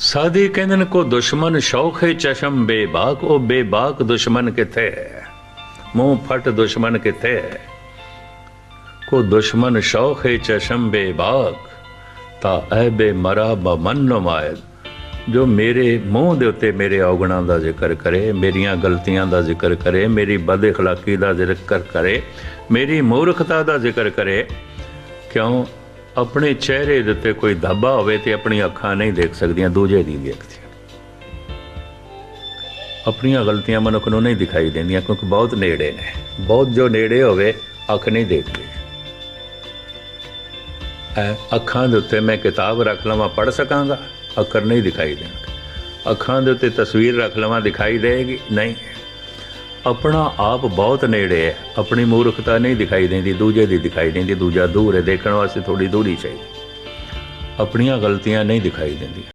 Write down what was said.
ਸਾਦੇ ਕਹਿੰਦੇ ਨੇ ਕੋ ਦੁਸ਼ਮਨ ਸ਼ੌਖੇ ਚਸ਼ਮ ਬੇਬਾਕ, ਉਹ ਬੇਬਾਕ ਦੁਸ਼ਮਨ ਕਿੱਥੇ ਹੈ? ਮੂੰਹ ਫਟ ਦੁਸ਼ਮਨ ਕਿੱਥੇ ਹੈ? ਕੋ ਦੁਸ਼ਮਨ ਸ਼ੌਖੇ ਚਸ਼ਮ ਬੇਬਾਕ, ਤਾਂ ਐਬੇ ਮਰਾ ਬਮਨੋ ਮਾਇਲ। ਜੋ ਮੇਰੇ ਮੂੰਹ ਦੇ ਉੱਤੇ ਮੇਰੇ ਔਗਣਾਂ ਦਾ ਜ਼ਿਕਰ ਕਰੇ, ਮੇਰੀਆਂ ਗਲਤੀਆਂ ਦਾ ਜ਼ਿਕਰ ਕਰੇ, ਮੇਰੀ ਬਦਖਲਾਕੀ ਦਾ ਜ਼ਿਕਰ ਕਰੇ, ਮੇਰੀ ਮੂਰਖਤਾ ਦਾ ਜ਼ਿਕਰ ਕਰੇ, ਕਿਉਂ ਆਪਣੇ ਚਿਹਰੇ ਦੇ ਉੱਤੇ ਕੋਈ ਧੱਬਾ ਹੋਵੇ ਤੇ ਆਪਣੀ ਅੱਖਾਂ ਨਹੀਂ ਦੇਖ ਸਕਦੀਆਂ, ਦੂਜੇ ਦੀ ਦੇਖਦੀਆਂ। ਆਪਣੀਆਂ ਗਲਤੀਆਂ ਮਨੁੱਖ ਨੂੰ ਨਹੀਂ ਦਿਖਾਈ ਦਿੰਦੀਆਂ, ਕਿਉਂਕਿ ਬਹੁਤ ਨੇੜੇ ਨੇ। ਬਹੁਤ ਜੋ ਨੇੜੇ ਹੋਵੇ, ਅੱਖ ਨਹੀਂ ਦੇਖਦੀ। ਅੱਖਾਂ ਦੇ ਉੱਤੇ ਮੈਂ ਕਿਤਾਬ ਰੱਖ ਲਵਾਂ ਪੜ ਸਕਾਂਗਾ, ਅੱਖਰ ਨਹੀਂ ਦਿਖਾਈ ਦੇਣਗੇ। ਅੱਖਾਂ ਦੇ ਉੱਤੇ ਤਸਵੀਰ ਰੱਖ ਲਵਾਂ, ਦਿਖਾਈ ਦੇਗੀ ਨਹੀਂ। ਆਪਣਾ ਆਪ ਬਹੁਤ ਨੇੜੇ ਹੈ। ਆਪਣੀ ਮੂਰਖਤਾ ਨਹੀਂ ਦਿਖਾਈ ਦਿੰਦੀ, ਦੂਜੇ ਦੀ ਦਿਖਾਈ ਦਿੰਦੀ, ਦੂਜਾ ਦੂਰ ਹੈ। ਦੇਖਣ ਵਾਸਤੇ ਥੋੜੀ ਦੂਰੀ ਚਾਹੀਦੀ। ਆਪਣੀਆਂ ਗਲਤੀਆਂ ਨਹੀਂ ਦਿਖਾਈ ਦਿੰਦੀਆਂ